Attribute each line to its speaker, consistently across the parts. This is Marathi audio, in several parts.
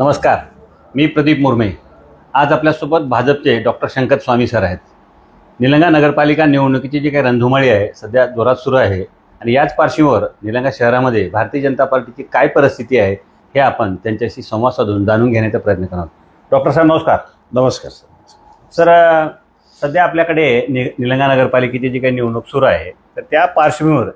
Speaker 1: नमस्कार मी प्रदीप मुर्मे. आज आपल्यासोबत भाजपचे डॉक्टर शंकर स्वामी सर आहेत. निलंगा नगरपालिका निवडणुकीची जी काही रणधुमाळी आहे सध्या जोरात सुरू आहे. आणि याच पार्श्वभूमीवर निलंगा शहरामध्ये भारतीय जनता पार्टीची काय परिस्थिती आहे हे आपण त्यांच्याशी संवाद साधून जाणून घेण्याचा प्रयत्न करणार आहोत. डॉक्टर साहेब नमस्कार.
Speaker 2: नमस्कार सर.
Speaker 1: सर सध्या आपल्याकडे नि निलंगा नगरपालिकेची जी काही निवडणूक सुरू आहे तर त्या पार्श्वभूमीवर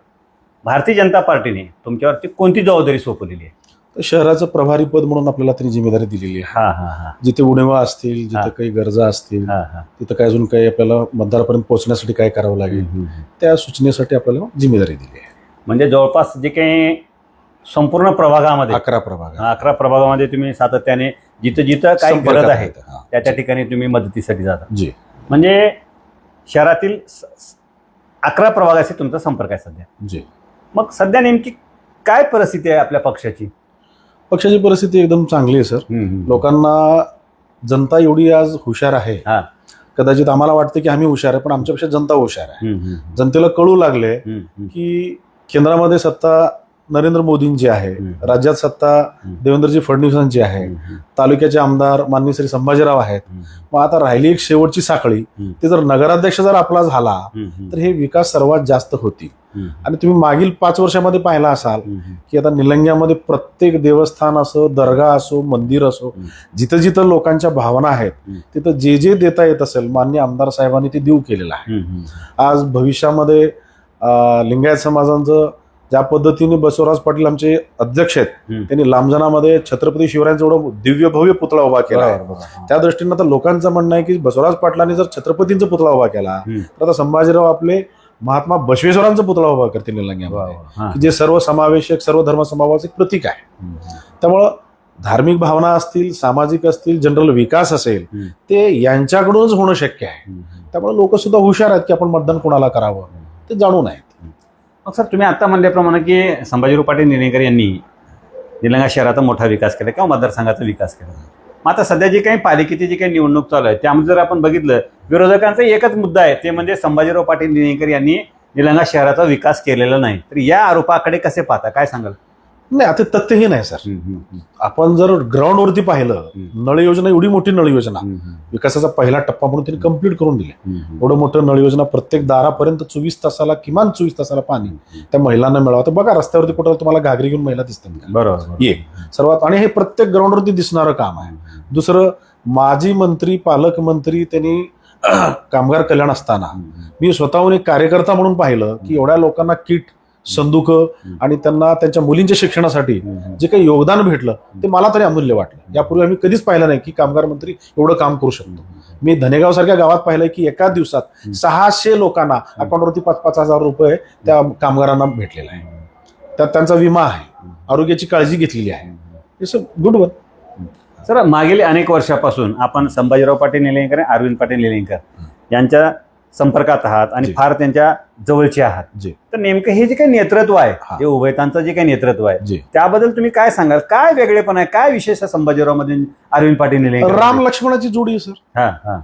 Speaker 1: भारतीय जनता पार्टीने तुमच्यावरती कोणती जबाबदारी सोपवलेली आहे?
Speaker 2: शहराचं प्रभारी पद म्हणून आपल्याला त्यांनी जिम्मेदारी दिलेली आहे.
Speaker 1: हां हां हां.
Speaker 2: जिथे उणेवा असतील. जिथे काही गरजा असतील
Speaker 1: हां हां.
Speaker 2: तिथं काय अजून काही आपल्याला मतदारापर्यंत पोहोचण्यासाठी काय करावं लागेल त्या सूचनेसाठी आपल्याला जिम्मेदारी दिली आहे.
Speaker 1: म्हणजे जवळपास जे काही संपूर्ण प्रभागामध्ये
Speaker 2: अकरा प्रभाग आहेत.
Speaker 1: अकरा प्रभागामध्ये तुम्ही सातत्याने जिथं जिथं काही
Speaker 2: संपर्कात
Speaker 1: गरज आहे
Speaker 2: आहेत. हा.
Speaker 1: त्या त्या ठिकाणी तुम्ही मदतीसाठी जाता.
Speaker 2: जी.
Speaker 1: म्हणजे शहरातील स- स- अकरा प्रभागाशी तुमचा संपर्क आहे सध्या.
Speaker 2: जी.
Speaker 1: मग सध्या नेमकी काय परिस्थिती आहे आपल्या पक्षाची?
Speaker 2: पक्षाची परिस्थिती एकदम चांगली आहे सर. लोकांना जनता एवढी आज हुशार आहे.
Speaker 1: हा.
Speaker 2: कदाचित आम्हाला वाटतं की आम्ही हुशार आहे पण आमच्यापेक्षा जनता हुशार आहे. जनतेला कळू लागले की केंद्रामध्ये सत्ता नरेंद्र मोदींची आहे. राज्यात सत्ता. देवेंद्रजी फडणवीसांची आहे तालुक्याचे आमदार माननीय श्री संभाजीराव आहेत मग आता राहिली एक शेवटची साखळी. ते जर नगराध्यक्ष जर आपला झाला तर हे विकास सर्वात जास्त होतील
Speaker 1: हम्म,
Speaker 2: आणि तुम्ही मागील पाच वर्षामध्ये पाहिला असाल की आता निलंग्यामध्ये प्रत्येक देवस्थान असो दर्गा असो मंदिर असो. जिथं जिथं लोकांच्या भावना आहेत. तिथं जे जे देता येत असेल मान्य आमदार साहेबांनी ते देऊ केलेलं आहे. आज भविष्यामध्ये लिंगायत समाजांचं ज्या पद्धतीने बसवराज पाटील आमचे अध्यक्ष आहेत. त्यांनी लांबजनामध्ये छत्रपती शिवरायांचा एवढं दिव्य भव्य पुतळा उभा केला आहे. त्या दृष्टीनं आता लोकांचं म्हणणं आहे की बसवराज पाटलांनी जर छत्रपतींचा पुतळा उभा केला. तर आता संभाजीराव आपले महात्मा बसवेश्वरांचा पुतळा उभा करतील निलंग्यामध्ये जे सर्व समावेशक सर्व धर्म समावाचं एक प्रतीक आहे त्यामुळं धार्मिक भावना असतील सामाजिक असतील जनरल विकास असेल. ते यांच्याकडूनच होणं शक्य आहे. त्यामुळे लोक सुद्धा हुशार आहेत की आपण मतदान कोणाला करावं ते जाणून आहेत
Speaker 1: मग सर तुम्ही आत्ता म्हणल्याप्रमाणे की संभाजीराव पाटील निनेकर यांनी निलंगा शहराचा मोठा विकास केला किंवा मतदारसंघाचा विकास केला. मग आता सध्या जी काही पालिकेची जी काही निवडणूक चालू आहे त्यामध्ये जर आपण बघितलं विरोधकांचा एकच मुद्दा आहे ते म्हणजे संभाजीराव पाटील निनेकर यांनी निलंगा शहराचा विकास केलेला नाही. तर या आरोपाकडे कसे पाहता? काय सांगाल?
Speaker 2: नाही आता तथ्यही नाही सर. आपण जर ग्राउंडवरती पाहिलं. नळ योजना एवढी मोठी नळ योजना विकासाचा पहिला टप्पा म्हणून त्यांनी कंप्लीट करून दिले. एवढं मोठं नळ योजना प्रत्येक दारापर्यंत चोवीस तासाला किमान चोवीस तासाला पाणी त्या महिलांना मिळावं. तर बघा रस्त्यावरती कुठं तुम्हाला घागरी घेऊन महिला दिसतात?
Speaker 1: बरोबर
Speaker 2: एक सर्वात आणि हे प्रत्येक ग्राउंडवरती दिसणारं काम आहे. दुसरं माजी मंत्री पालकमंत्री त्यांनी कामगार कल्याण असताना मी स्वतःहून एक कार्यकर्ता म्हणून पाहिलं की एवढ्या लोकांना किट संदुक आणि त्यांना त्यांच्या मुलींच्या शिक्षणासाठी जे काही योगदान भेटलं ते मला तरी अमूल्य वाटलं. यापूर्वी आम्ही कधीच पाहिलं नाही की कामगार मंत्री एवढं काम करू शकतो. मी धनेगाव सारख्या गावात पाहिलंय की एका दिवसात सहाशे लोकांना अकाउंटवरती पाच पाच हजार रुपये त्या कामगारांना भेटलेला आहे. त्यात त्यांचा विमा आहे. आरोग्याची काळजी घेतलेली आहे. इट्स गुड वन
Speaker 1: सर मागील अनेक वर्षापासून आपण संभाजीराव पाटील निलंगेकर आणि अरविंद पाटील निलंगेकर यांच्या संपर्कात आहात आणि. फार त्यांच्या जवळचे आहात.
Speaker 2: जी.
Speaker 1: तर नेमकं हे जे काही नेतृत्व आहे
Speaker 2: हा.
Speaker 1: उभयतांचं जे काही नेतृत्व आहे त्याबद्दल तुम्ही काय सांगाल? काय वेगळेपण आहे? काय विशेष संभाजीरावमध्ये अरविंद पाटील
Speaker 2: राम लक्ष्मणाची जोडी सर.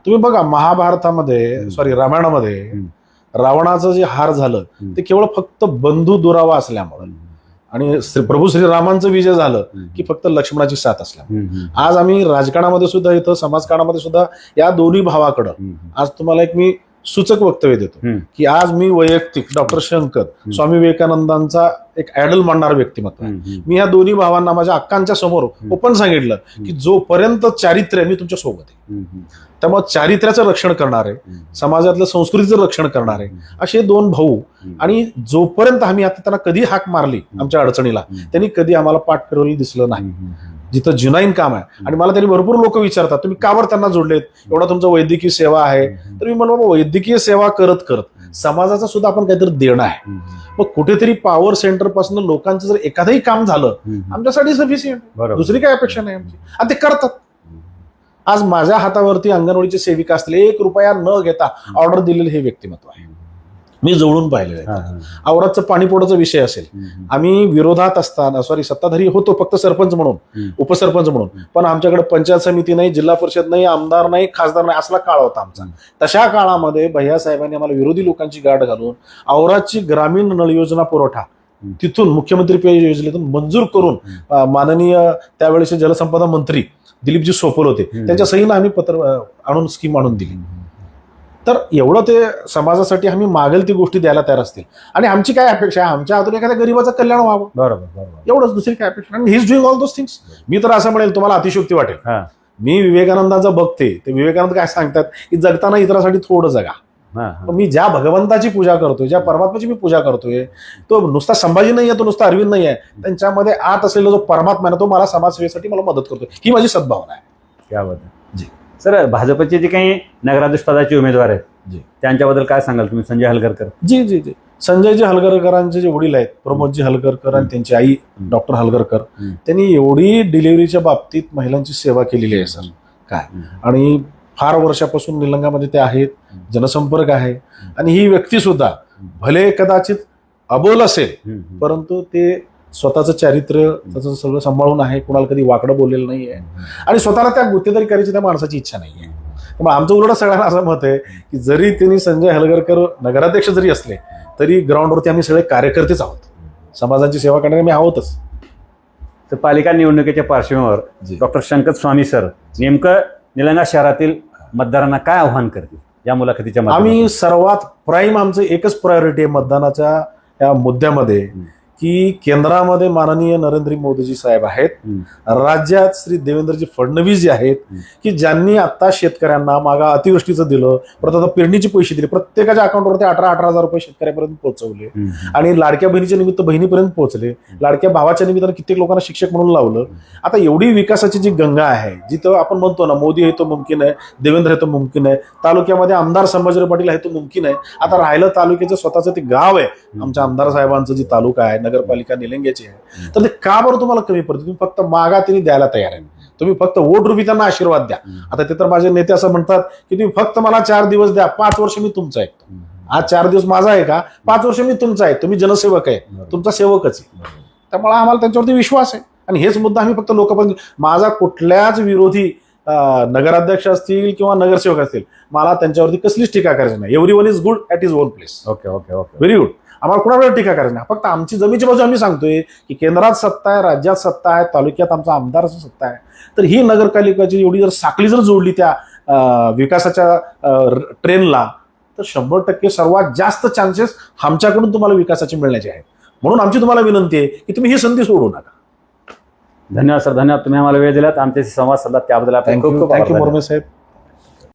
Speaker 2: तुम्ही बघा महाभारतामध्ये. सॉरी रामायणामध्ये. रावणाचं जे हार झालं. ते केवळ फक्त बंधू दुरावा असल्यामुळे. आणि श्री- प्रभू श्रीरामांचं विजय झालं की फक्त लक्ष्मणाची साथ असल्यामुळे. आज आम्ही राजकारणामध्ये सुद्धा इथं समाजकारणामध्ये सुद्धा या दोन्ही भावाकडं. आज तुम्हाला एक मी सूचक वक्तव्य देतो. की आज मी वैयक्तिक डॉक्टर शंकर स्वामी विवेकानंदांचा एक आयडल मानणार व्यक्तिमत्व मी या दोन्ही भावांना माझ्या अक्कांच्या समोर. ओपन सांगितलं की जोपर्यंत चारित्र्य मी तुमच्यासोबत आहे. त्यामुळे चारित्र्याचं रक्षण करणार आहे. समाजातल्या संस्कृतीचं रक्षण करणार आहे. असे दोन भाऊ आणि जोपर्यंत आम्ही आता त्यांना कधी हाक मारली आमच्या अडचणीला त्यांनी कधी आम्हाला पाठ फिरवली दिसलं नाही. जिथं जुनाईन काम आहे. आणि मला त्यांनी भरपूर लोक विचारतात तुम्ही का बरं त्यांना जोडलेत? एवढा तुमचं वैद्यकीय सेवा आहे. तर मी म्हणलो वैद्यकीय सेवा करत करत समाजाचा सुद्धा आपण काहीतरी देणं आहे. मग कुठेतरी पॉवर सेंटरपासून लोकांचं जर एखादंही काम झालं आमच्यासाठी सफिशियंट दुसरी काय अपेक्षा नाही आमची. आणि ते करतात. आज माझ्या हातावरती अंगणवाडीचे सेविका असतील एक रुपया न घेता ऑर्डर दिलेले हे व्यक्तिमत्व आहे. मी जवळून पाहिलेलं आहे.
Speaker 1: हा.
Speaker 2: आवरातचं पाणीपोटाचा विषय असेल. आम्ही विरोधात असताना सॉरी सत्ताधारी होतो फक्त सरपंच म्हणून. उपसरपंच म्हणून. पण आमच्याकडे पंचायत समिती नाही जिल्हा परिषद नाही आमदार नाही खासदार नाही असला काळ होता आमचा. तशा काळामध्ये भैया साहेबांनी आम्हाला विरोधी लोकांची गाठ घालून औरादची ग्रामीण नळ योजना पुरवठा तिथून मुख्यमंत्री पेय योजनेतून मंजूर करून माननीय त्यावेळेचे जलसंपदा मंत्री दिलीपजी सोपल होते. त्यांच्या सहीनं आम्ही पत्र आणून स्कीम आणून दिली. तर एवढं ते समाजासाठी आम्ही मागेल ती गोष्टी द्यायला तयार असतील. आणि आमची काय अपेक्षा आहे? आमच्या हातून एखाद्या गरीबाचं कल्याण व्हावं.
Speaker 1: बरोबर बरोबर.
Speaker 2: एवढंच दुसरी काय अपेक्षा? आणि his doing all those things मी तर असं म्हणेल तुम्हाला अतिशयोक्ती वाटेल.
Speaker 1: हा.
Speaker 2: मी विवेकानंदाचं बघते. ते विवेकानंद काय सांगतात की जगताना इतरासाठी थोडं जगा.
Speaker 1: हा हा.
Speaker 2: पण मी ज्या भगवंताची पूजा करतोय ज्या परमात्म्याची मी पूजा करतोय तो नुसता संभाजी नाही आहे तो नुसता अरविंद नाही आहे त्यांच्यामध्ये आत असलेला जो परमात्मा आहे ना, तो मला समाजसेवेसाठी मला मदत करतोय. ही माझी सद्भावना आहे.
Speaker 1: क्या बात आहे.
Speaker 2: जी.
Speaker 1: सर भाजपचे जे काही नगराध्यक्ष पदाचे उमेदवार आहेत
Speaker 2: जी.
Speaker 1: त्यांच्याबद्दल काय सांगाल तुम्ही? संजय हलगरकर.
Speaker 2: जी जी जी. संजयजी हलगरकरांचे जे वडील आहेत प्रमोदजी हलगरकर आणि त्यांची आई डॉक्टर हलगरकर. त्यांनी एवढी डिलिव्हरीच्या बाबतीत महिलांची सेवा केलेली आहे सर. काय? आणि फार वर्षापासून निलंगामध्ये ते आहेत जनसंपर्क आहे. आणि ही व्यक्ती सुद्धा भले कदाचित अबोल असेल. परंतु ते स्वतःचं चारित्र्य त्याचं सगळं सांभाळून आहे कुणाला कधी वाकडं बोललेलं नाही आहे आणि स्वतःला त्या गुत्तेदारी करायची त्या माणसाची इच्छा नाही आहे त्यामुळे आमचं उलट सगळ्यांना असं मत आहे की जरी त्यांनी संजय हलगरकर नगराध्यक्ष जरी असले तरी ग्राउंडवरती आम्ही सगळे कार्यकर्तेच आहोत. समाजाची सेवा करणारे आम्ही आहोतच.
Speaker 1: तर पालिका निवडणुकीच्या पार्श्वभूमीवर. डॉक्टर शंकर स्वामी सर नेमकं निलंगा शहरातील मतदारांना काय आव्हान करतील? या मुलाखतीच्या
Speaker 2: आम्ही? सर्वात प्राईम आमचं एकच प्रायोरिटी आहे मतदानाच्या या मुद्द्यामध्ये. की केंद्रामध्ये माननीय नरेंद्र मोदीजी साहेब आहेत. राज्यात श्री देवेंद्रजी फडणवीस जे आहेत. की ज्यांनी आता शेतकऱ्यांना मागा अतिवृष्टीचं दिलं परत आता पेरणीचे पैसे दिले प्रत्येकाच्या अकाउंटवरती अठरा अठरा हजार रुपये शेतकऱ्यापर्यंत पोहोचवले. आणि लाडक्या बहिणीच्या निमित्त बहिणीपर्यंत पोहोचले. लाडक्या भावाच्या निमित्तानं कित्येक लोकांना शिक्षक म्हणून लावलं. आता एवढी विकासाची जी गंगा आहे जिथं आपण म्हणतो ना मोदी हे तो मुमकिन आहे देवेंद्र हे तो मुमकिन आहे तालुक्यामध्ये आमदार संभाजीराव पाटील आहे तो मुमकिन आहे. आता राहिलं तालुक्याचं स्वतःचं ते गाव आहे. आमच्या आमदार साहेबांचं जे तालुका आहे नगरपालिका निलंग्याची आहे. तर ते का बरं तुम्हाला कमी पडते? तुम्ही फक्त मागा त्यांनी द्यायला तयार आहे. तुम्ही फक्त वोट रुपी त्यांना आशीर्वाद द्या. आता ते तर माझे नेते असं म्हणतात की तुम्ही फक्त मला चार दिवस द्या. पाच वर्ष मी तुमचा ऐकतो आज चार दिवस माझा आहे का? पाच वर्ष मी तुमचा आहे. तुम्ही जनसेवक आहे. तुमचा सेवकच आहे. त्यामुळे आम्हाला त्यांच्यावरती विश्वास आहे. आणि हेच मुद्दा आम्ही फक्त लोकपर्यंत माझा कुठल्याच विरोधी नगराध्यक्ष असतील किंवा नगरसेवक असतील मला त्यांच्यावरती कसलीच टीका करायची नाही. Everyone is good at is own place
Speaker 1: okay okay okay
Speaker 2: very good आम्हाला कुणावर टीका करायची नाही. फक्त आमची जमीची बाजू आम्ही सांगतोय की केंद्रात सत्ता आहे राज्यात सत्ता आहे तालुक्यात आमचा आमदाराची सत्ता आहे. तर ही नगरपालिकाची एवढी जर साखळी जर जोडली त्या विकासाच्या ट्रेनला तर शंभर टक्के सर्वात जास्त चान्सेस आमच्याकडून तुम्हाला विकासाचे मिळण्याचे आहेत. म्हणून आमची तुम्हाला विनंती आहे की तुम्ही ही संधी सोडू नका.
Speaker 1: धन्यवाद सर धन्यवाद. तुम्ही आम्हाला वेळ दिलात. आमच्याशी संवाद साधला त्याबद्दल आपण खूप खूप
Speaker 2: थँक्यू. मुर्मे साहेब.